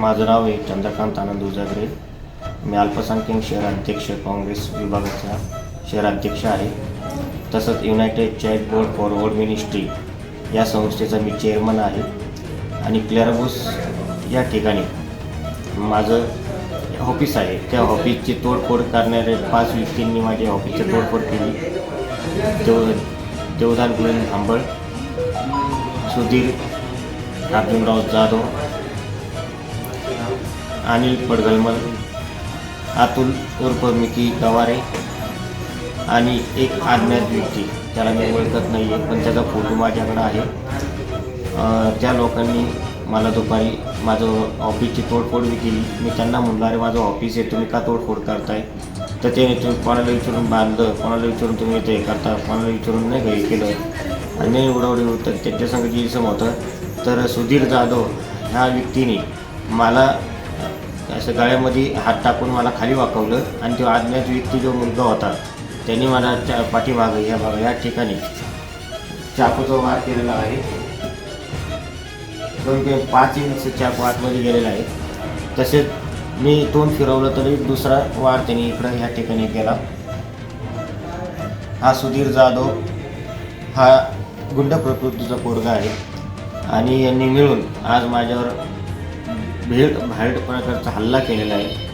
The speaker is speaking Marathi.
माझं नाव आहे चंद्रकांत आनंद उजागरे. मी अल्पसंख्याक शहराध्यक्ष काँग्रेस विभागाचा शहराध्यक्ष आहे. तसंच united child board forward ministry या संस्थेचा मी चेअरमन आहे. आणि क्लेअरबोस या ठिकाणी माझं ऑफिस आहे. त्या ऑफिसची तोडफोड करणारे पाच व्यक्तींनी माझ्या ऑफिसची तोडफोड केली. देव देवदान गुरुन थांबळ सुधीर अर्जुनराव जाधव अनिल पडगलमल अतुल उर्फ मिकी गवारे आणि एक अज्ञात व्यक्ती. त्याला मी ओळखत नाही आहे पण त्याचा फोटो माझ्याकडं आहे. त्या लोकांनी मला दुपारी माझं ऑफिसची तोडफोड बी केली मी त्यांना म्हणलं अरे माझं ऑफिस आहे तुम्ही का तोडफोड करताय? तर ते तुम्ही कोणाला विचारून बांधलं कोणाला विचारून तुम्ही ते करता कोणाला विचारून नाही घरी केलं. आणि उडवडी होतं त्यांच्या संग जी इसम होतं. तर सुधीर जाधव ह्या व्यक्तीने मला असं गळ्यामध्ये हात टाकून मला खाली वाकवलं आणि तो आज्ञात व्यक्ती जो मुलगा होता त्यांनी मला त्या पाठीमागं या भागा या ठिकाणी चाकूचा वार केलेला आहे. दोन ते पाच इंच चाकू आतमध्ये गेलेला आहे. तसेच मी तोंड फिरवलं तरी दुसरा वार त्यांनी इकडं ह्या ठिकाणी केला. हा सुधीर जाधव हा गुंड प्रकृतीचा पोरगा आहे. आणि यांनी मिळून आज माझ्यावर भेट भाड प्रकारचा हल्ला केलेला आहे.